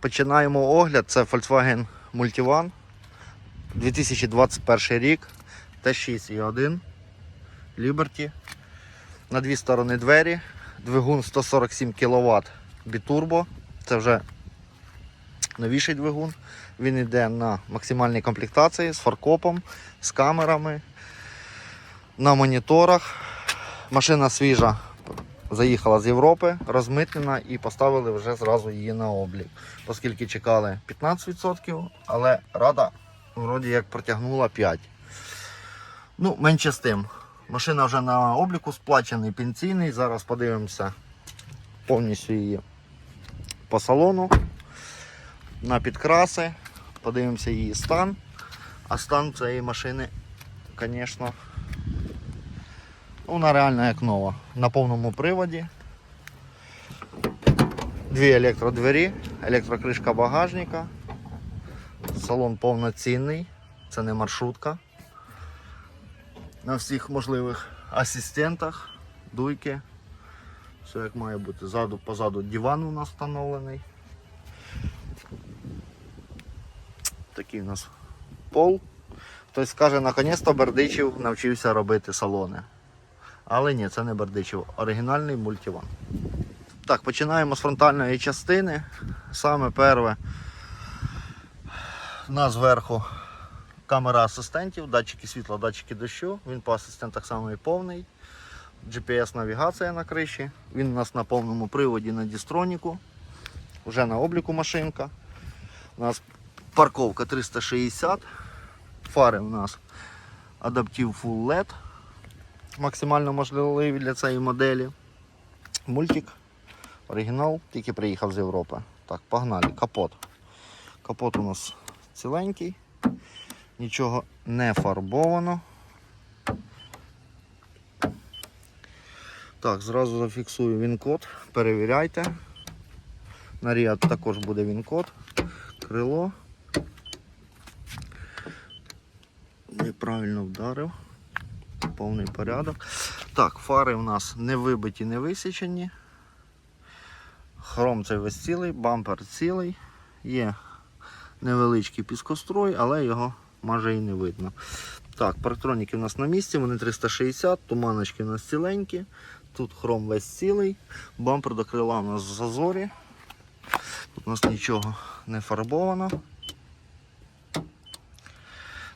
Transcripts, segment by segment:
Починаємо огляд. Це Volkswagen Multivan 2021 рік. Т6 Liberty. На дві сторони двері. Двигун 147 кВт бітурбо. Це вже новіший двигун. Він йде на максимальній комплектації з фаркопом, з камерами, на моніторах. Машина свіжа. Заїхала з Європи, розмитнена і поставили вже зразу її на облік. Оскільки чекали 15%, але рада вроді як протягнула 5%. Ну, менше з тим. Машина вже на обліку сплачений пенсійний. Зараз подивимося повністю її по салону, на підкраси, подивимося її стан. А стан цієї машини, звісно, вона реально як нова. На повному приводі. Дві електродвері, електрокришка багажника. Салон повноцінний, це не маршрутка. На всіх можливих асистентах, дуйки. Все як має бути. Ззаду, позаду диван у нас встановлений. Такий у нас пол. Хтось скаже, наконець-то Бердичів навчився робити салони. Але ні, це не Бердичів, оригінальний мультиван. Так, починаємо з фронтальної частини. Саме перше, у нас зверху камера асистентів, датчики світла, датчики дощу. Він по асистентах самий повний. GPS-навігація на криші. Він у нас на повному приводі на дістроніку. Вже на обліку машинка. У нас парковка 360. Фари у нас адаптив Full LED максимально можливі для цієї моделі. Мультик, оригінал, тільки приїхав з Європи. Так, погнали. Капот. Капот у нас ціленький, нічого не фарбовано. Так, зразу зафіксую він-код, перевіряйте. На Ріад також буде він-код, крило. Неправильно вдарив повний порядок. Так, фари у нас не вибиті, не висічені. Хром цей весь цілий, бампер цілий. Є невеличкий піскострой, але його майже і не видно. Так, парктроніки у нас на місці, вони 360, туманочки у нас ціленькі. Тут хром весь цілий, бампер до крила у нас в зазорі. Тут у нас нічого не фарбовано.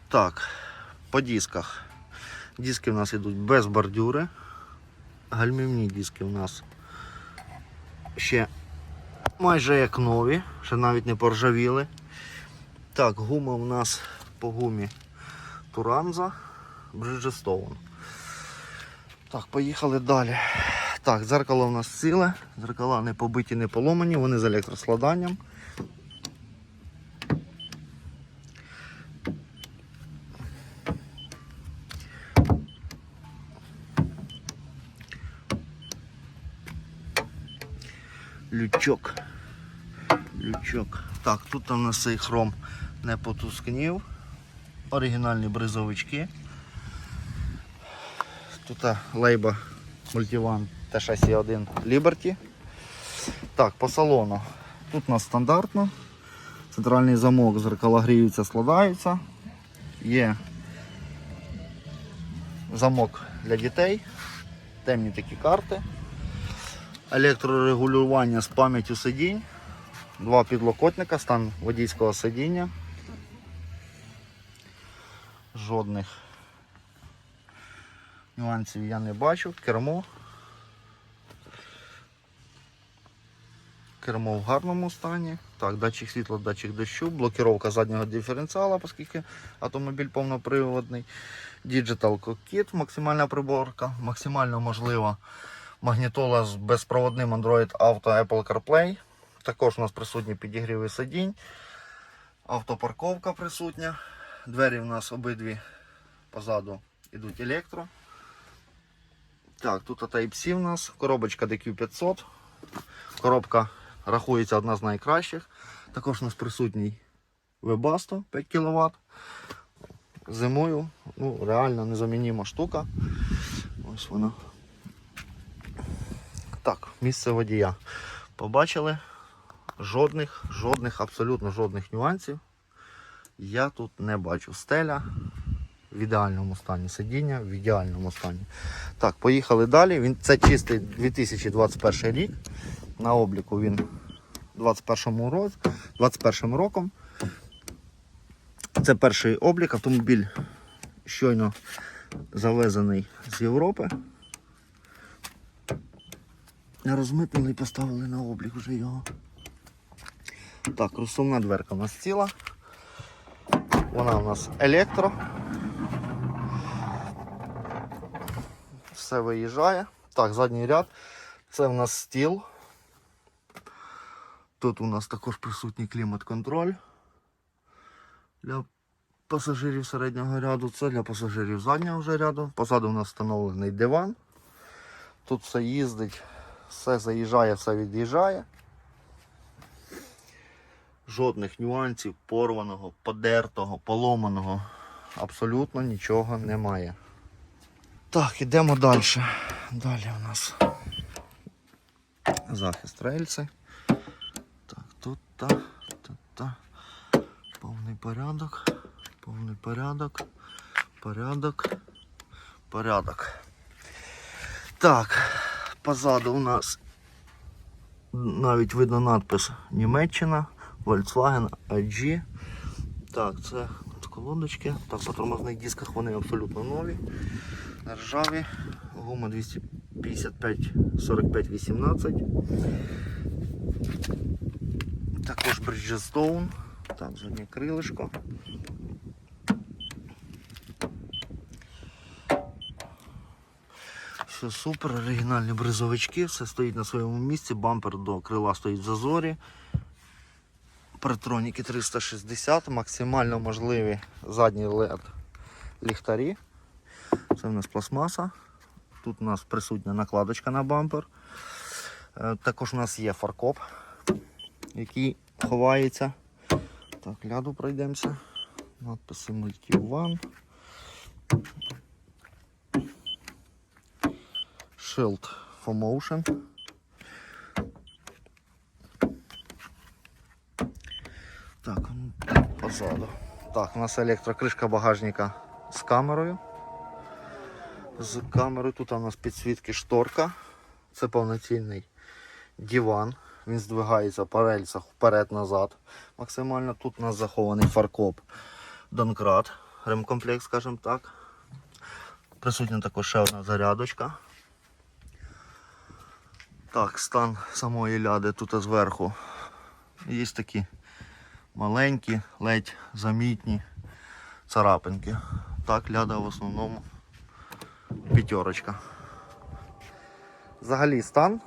Так, по дисках. Диски у нас йдуть без бордюри. Гальмівні диски у нас ще майже як нові, ще навіть не поржавіли. Так, гума у нас по гумі Туранза Bridgestone. Так, поїхали далі. Так, дзеркало у нас ціле, дзеркала не побиті, не поломані, вони з електроскладанням. Лючок. Лючок. Так, тут у нас цей хром не потускнів. Оригінальні бризовички. Тут лейба Multivan T6.1 Liberty. Так, по салону. Тут у нас стандартно. Центральний замок, зеркала гріються, складаються. Є замок для дітей, темні такі карти електрорегулювання з пам'яттю сидінь, два підлокотника, стан водійського сидіння. Жодних нюансів я не бачу. Кермо. Кермо в гарному стані. Так, датчик світла, датчик дощу, блокировка заднього диференціала, оскільки автомобіль повноприводний. Digital Cockpit, максимальна приборка, максимально можлива магнітола з безпроводним Android Auto Apple CarPlay. Також у нас присутні підігріви сидінь. Автопарковка присутня. Двері у нас обидві позаду йдуть електро. Так, тут Type-C у нас, коробочка DQ500. Коробка рахується одна з найкращих. Також у нас присутній Webasto 5 кВт. Зимою ну, реально незамініма штука. Ось вона. Так, місце водія. Побачили. Жодних, жодних, абсолютно жодних нюансів я тут не бачу. Стеля в ідеальному стані, сидіння в ідеальному стані. Так, поїхали далі. Він, це чистий 2021 рік. На обліку він 21 році, 21 роком. Це перший облік. Автомобіль щойно завезений з Європи. Розмитнили і поставили на облік вже його. Так, розсувна дверка у нас ціла. Вона у нас електро. Все виїжджає. Так, задній ряд. Це у нас стіл. Тут у нас також присутній клімат-контроль для пасажирів середнього ряду. Це для пасажирів заднього вже ряду. Позаду у нас встановлений диван. Тут все їздить, все заїжджає, все від'їжджає. Жодних нюансів, порваного, подертого, поломаного. Абсолютно нічого немає. Так, ідемо далі. Далі у нас захист рельси. Так, тут та, тут та. Повний порядок. Повний порядок. Порядок. Порядок. Так, позаду у нас навіть видно надпис Німеччина, Volkswagen AG. Так, це колодочки. Так, по тормозних дисках вони абсолютно нові. Ржаві. Гума 255 45 18. Також Bridgestone. Так, заднє крилишко. Все супер, оригінальні бризовички, все стоїть на своєму місці, бампер до крила стоїть в зазорі. Партроніки 360, максимально можливі задні LED ліхтарі. Це в нас пластмаса. Тут у нас присутня накладочка на бампер. Е, Також у нас є фаркоп, який ховається. Так, ляду пройдемося. Надписи Multi Shield for Motion. Так, позаду. Так, у нас електрокришка багажника з камерою. З камерою тут у нас підсвітки шторка. Це повноцінний диван. Він здвигається по рельсах вперед-назад. Максимально тут у нас захований фаркоп Донкрат, ремкомплект, скажімо так. Присутня також ще одна зарядочка. Так, стан самої ляди тут зверху. Є такі маленькі, ледь замітні царапинки. Так, ляда в основному п'ятерочка. Взагалі стан,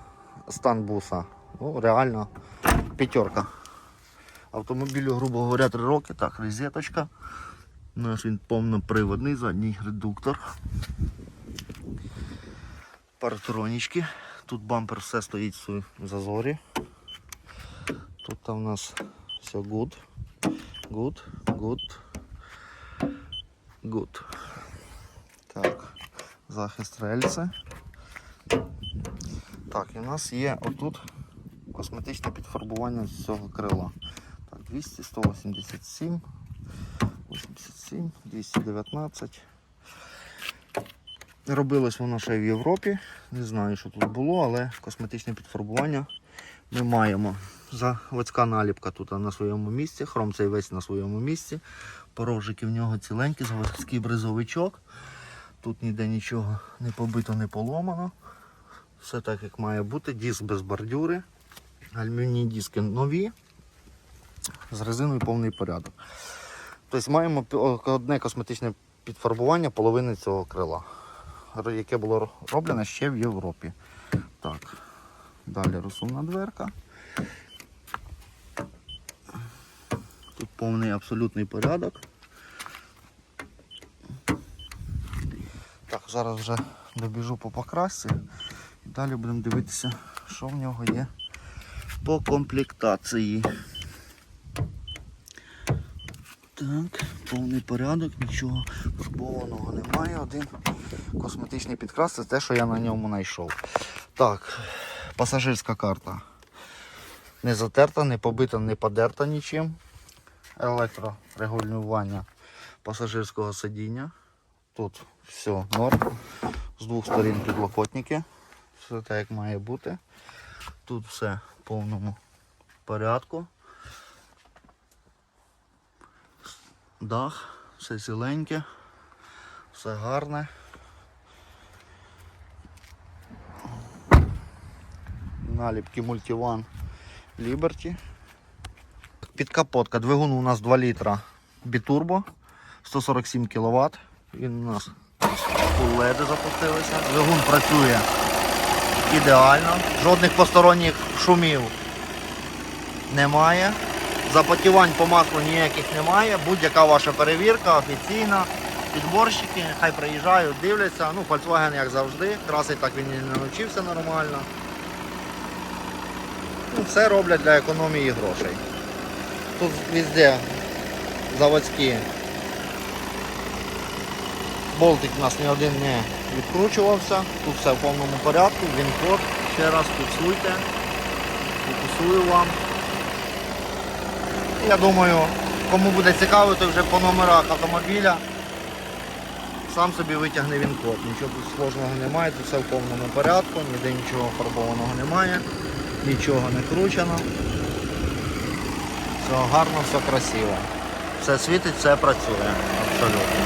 стан буса, ну реально п'ятерка. Автомобілю, грубо говоря, 3 роки. Так, розеточка. У він повноприводний, задній редуктор. Паратронічки. Тут бампер все стоїть в зазорі. Тут там у нас все good. Good, good, good. Так, захист рельси. Так, і у нас є отут косметичне підфарбування з цього крила. Так, 200, 187, 87, 219. Робилось воно ще в Європі. Не знаю, що тут було, але косметичне підфарбування ми маємо. Заводська наліпка тут на своєму місці, хром цей весь на своєму місці. Порожики в нього ціленькі, заводський бризовичок. Тут ніде нічого не побито, не поломано. Все так, як має бути. Диск без бордюри. Алюмінійні диски нові. З резиною повний порядок. Тобто маємо одне косметичне підфарбування половини цього крила, яке було роблено ще в Європі. Так, далі розсувна дверка. Тут повний абсолютний порядок. Так, зараз вже добіжу по покрасці і далі будемо дивитися, що в нього є по комплектації. Так, повний порядок, нічого фарбованого немає. Один косметичний підкрас, це те, що я на ньому знайшов. Так, пасажирська карта. Не затерта, не побита, не подерта нічим. Електрорегулювання пасажирського сидіння. Тут все норм. З двох сторін підлокотники. Все так як має бути. Тут все в повному порядку. Дах, все ціленьке, все гарне. Наліпки Multivan Liberty. Підкапотка. Двигун у нас 2 літра бітурбо, 147 кВт. Він у нас LED запустилися. Двигун працює ідеально. Жодних посторонніх шумів немає. Запотівань по маслу ніяких немає. Будь-яка ваша перевірка офіційна. Підборщики, хай приїжджають, дивляться. Ну, Volkswagen, як завжди, красить так він і не навчився нормально. Ну, все роблять для економії грошей. Тут везде заводські. Болтик у нас ні один не відкручувався. Тут все в повному порядку. Він код. Ще раз фіксуйте. Фіксую вам. Я думаю, кому буде цікаво, то вже по номерах автомобіля сам собі витягне він код. Нічого тут сложного немає, тут все в повному порядку, ніде нічого фарбованого немає, нічого не кручено. Все гарно, все красиво. Все світить, все працює. Абсолютно.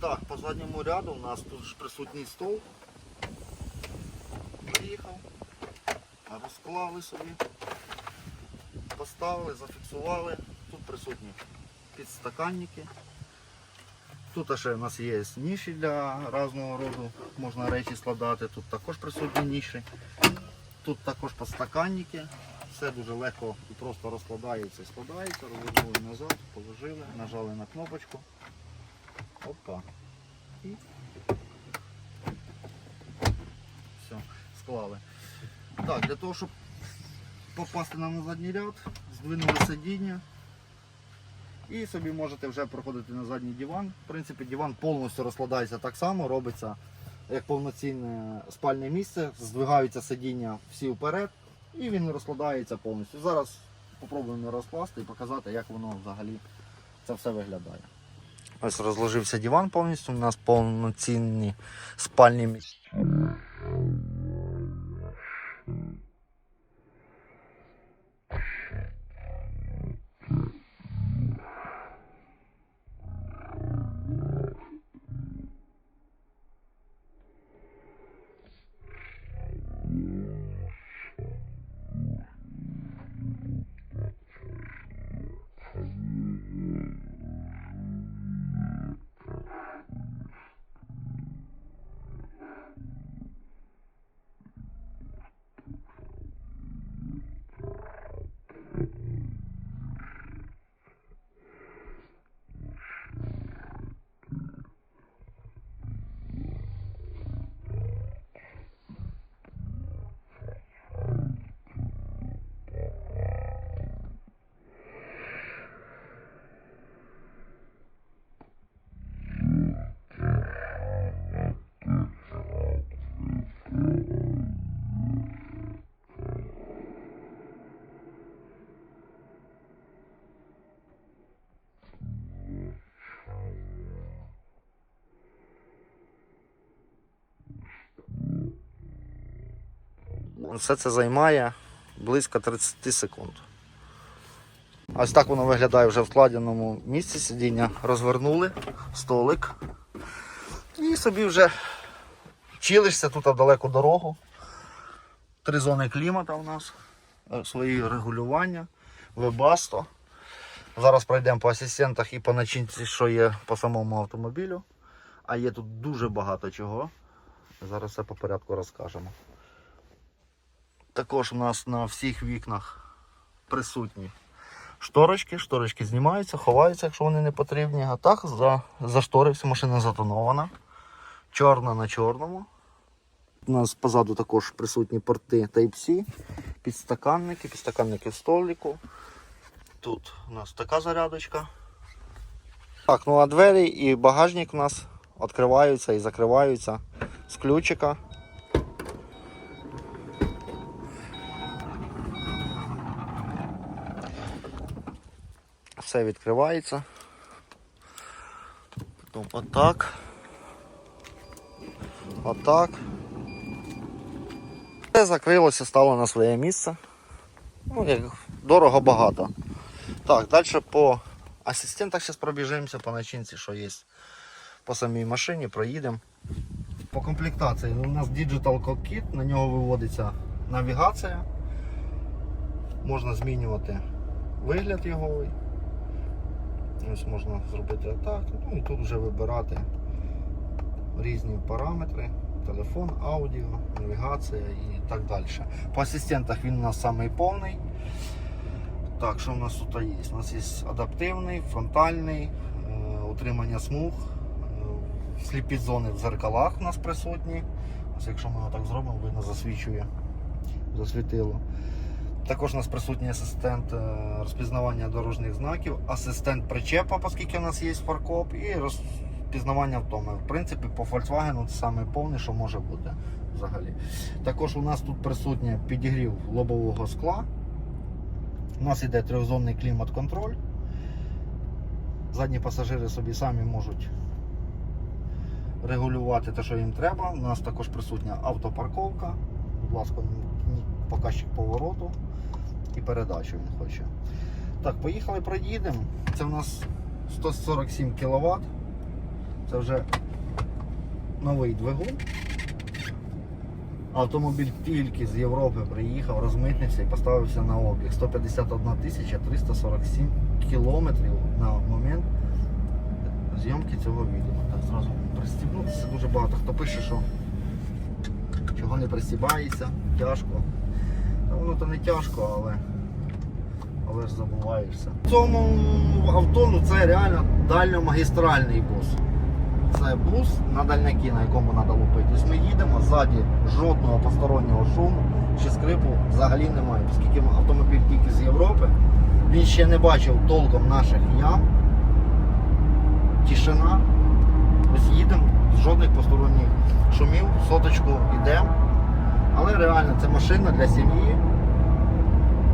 Так, по задньому ряду у нас тут ж присутній стол. Приїхав, розклали собі, поставили, зафіксували. Тут присутні підстаканники. Тут ще у нас є ніші для різного роду, можна речі складати, тут також присутні ніші. Тут також підстаканники. Все дуже легко і просто розкладається і складається, розвернули назад, положили, нажали на кнопочку. Опа. І все, склали. Так, для того, щоб попасти нам на задній ряд, здвинули сидіння. І собі можете вже проходити на задній диван. В принципі, диван повністю розкладається так само, робиться як повноцінне спальне місце, здвигаються сидіння всі вперед і він розкладається повністю. Зараз спробуємо розкласти і показати, як воно взагалі це все виглядає. Ось розложився диван повністю, у нас повноцінні спальні місця. Все це займає близько 30 секунд. Ось так воно виглядає вже в складеному місці сидіння. Розвернули столик. І собі вже чилишся тут далеку дорогу. Три зони клімата у нас, е, свої регулювання, вебасто. Зараз пройдемо по асистентах і по начинці, що є по самому автомобілю. А є тут дуже багато чого. Зараз все по порядку розкажемо. Також у нас на всіх вікнах присутні шторочки. Шторочки знімаються, ховаються, якщо вони не потрібні. А так за, зашторився, машина затонована. Чорна на чорному. У нас позаду також присутні порти Type-C, підстаканники, підстаканники в столику. Тут у нас така зарядочка. Так, ну а двері і багажник у нас відкриваються і закриваються з ключика. Все відкривається. Потім отак. Отак. Все закрилося, стало на своє місце. Ну, як дорого багато. Так, далі по асистентах зараз пробіжимося по начинці, що є по самій машині, проїдемо. По комплектації у нас Digital Cockpit, на нього виводиться навігація. Можна змінювати вигляд його. Ось можна зробити отак. Ну і тут вже вибирати різні параметри. Телефон, аудіо, навігація і так далі. По асистентах він у нас самий. Так, що в нас тут є? У нас є адаптивний, фронтальний, е, утримання смуг, е, сліпі зони в зеркалах у нас присутні. Ось якщо ми його так зробимо, видно засвічує, засвітило. Також у нас присутній асистент е, розпізнавання дорожніх знаків, асистент причепа, оскільки у нас є фаркоп, і розпізнавання втоми. В принципі, по Volkswagen це саме повне, що може бути взагалі. Також у нас тут присутній підігрів лобового скла. У нас йде трьохзонний клімат-контроль. Задні пасажири собі самі можуть регулювати те, що їм треба. У нас також присутня автопарковка. Будь ласка, показчик повороту і передачу він хоче. Так, поїхали, проїдемо. Це у нас 147 кВт. Це вже новий двигун. Автомобіль тільки з Європи приїхав, розмитнився і поставився на облік. 151 тисяча 347 кілометрів на момент зйомки цього відео. Так, зразу пристібнутися. Дуже багато хто пише, що чого не пристібається, тяжко. Та воно то не тяжко, але, але ж забуваєшся. В цьому авто ну, це реально дальньомагістральний бус. Це бус на дальняки, на якому треба лупити. Тобто ми їдемо ззаді жодного постороннього шуму чи скрипу взагалі немає. Оскільки автомобіль тільки з Європи, він ще не бачив толком наших ям. Тишина. Ось їдемо, жодних посторонніх шумів, соточку йдемо. Але реально це машина для сім'ї.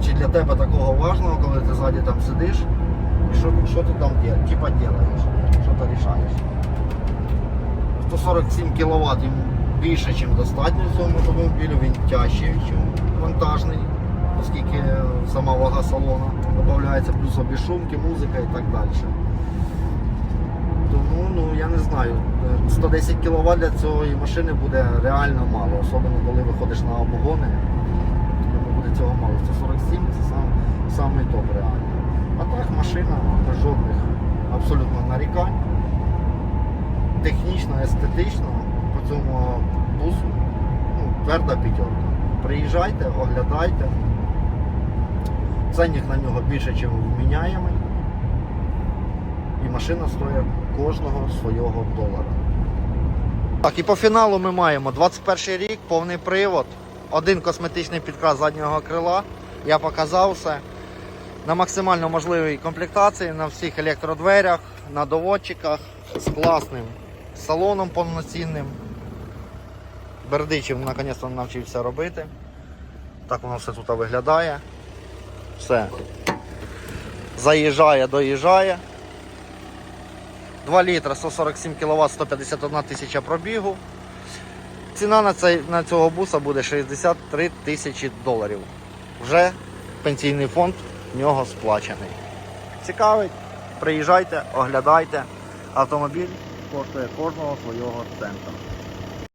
Чи для тебе такого важного, коли ти ззаді там сидиш, і що, що ти там дієш, типа робиш, що ти рішаєш. 147 кВт йому більше, ніж достатньо в цьому автомобілю, він тяжчий, ніж вантажний, оскільки сама вага салону додається, плюс обішумки, музика і так далі. Тому ну, я не знаю, 110 кВт для цієї машини буде реально мало, особливо коли виходиш на обгони, тому буде цього мало. 147 це сам, самий топ реально. А так машина жодних абсолютно нарікань технічно, естетично по цьому бусу ну, тверда п'ятерка. Приїжджайте, оглядайте. Ценник на нього більше, ніж вміняємий. І машина стоїть кожного свого долара. Так, і по фіналу ми маємо 21 рік, повний привод, один косметичний підкрас заднього крила. Я показав все. На максимально можливій комплектації, на всіх електродверях, на доводчиках з класним салоном повноцінним. Бердичів наконець-то навчився робити. Так воно все тут виглядає. Все. Заїжджає, доїжджає. 2 літра 147 кВт, 151 тисяча пробігу. Ціна на, цей, на цього буса буде 63 тисячі доларів. Вже пенсійний фонд в нього сплачений. Цікавить, приїжджайте, оглядайте. Автомобіль коштує кожного свого цента.